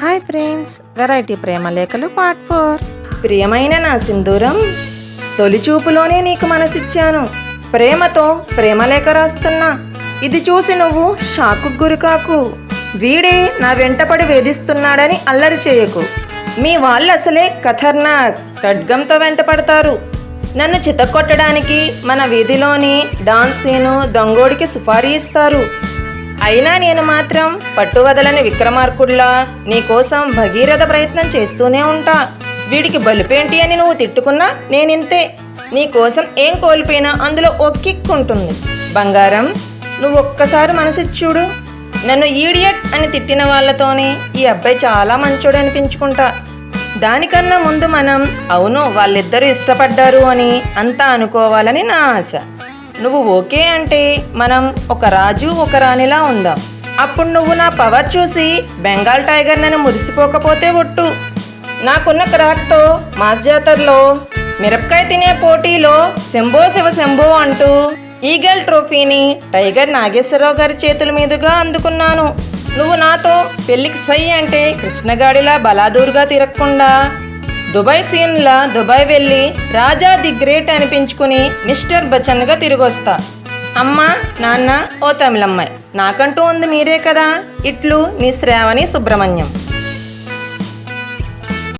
Hi friends variety ప్రేమ లేఖలు part four ప్రియమైన నా సింధూరం తొలి చూపులోనే నీకు మనసిచ్చాను. ప్రేమతో ప్రేమ లేఖ రాస్తున్నా. ఇది చూసి నువ్వు షాకు గురికాకు వీడే నా వెంటపడి వేధిస్తున్నాడని అల్లరి చేయకు. మీ వాళ్ళు అసలే ఖతర్నాక్ ఖడ్గంతో వెంటపడతారు. నన్ను చితక్కొట్టడానికి మన వీధిలోని డాన్స్ సీను దొంగోడికి సుపారీ ఇస్తారు. అయినా నేను మాత్రం పట్టు వదలని విక్రమార్కుడిలా నీకోసం భగీరథ ప్రయత్నం చేస్తూనే ఉంటా. వీడికి బలిపేంటి అని నువ్వు తిట్టుకున్నా నేనింతే. నీకోసం ఏం కోల్పోయినా అందులో ఓ ఉంటుంది. బంగారం నువ్వు ఒక్కసారి మనసు చూడు. నన్ను ఈడియట్ అని తిట్టిన వాళ్ళతోనే ఈ అబ్బాయి చాలా మంచోడు అనిపించుకుంటా. దానికన్నా ముందు మనం అవును వాళ్ళిద్దరూ ఇష్టపడ్డారు అని అంతా అనుకోవాలని నా ఆశ. నువ్వు ఓకే అంటే మనం ఒక రాజు ఒక రాణిలా ఉందాం. అప్పుడు నువ్వు నా పవర్ చూసి బెంగాల్ టైగర్ నన్ను మురిసిపోకపోతే ఒట్టు. నాకున్న క్రాక్తో మాస్ జాతరలో మిరపకాయ తినే పోటీలో శంభో శివ శంభో అంటూ ఈగల్ ట్రోఫీని టైగర్ నాగేశ్వరరావు గారి చేతుల మీదుగా అందుకున్నాను. నువ్వు నాతో పెళ్ళికి సై అంటే కృష్ణగాడిలా బలాదూరుగా తిరగకుండా దుబాయ్ సీన్లా దుబాయ్ వెళ్ళి రాజా ది గ్రేట్ అనిపించుకుని మిస్టర్ బచ్చన్గా తిరిగొస్తా. అమ్మ నాన్న ఓ తమిళమ్మాయి. నాకంటూ ఉంది మీరే కదా. ఇట్లు నీ శ్రావణి సుబ్రహ్మణ్యం.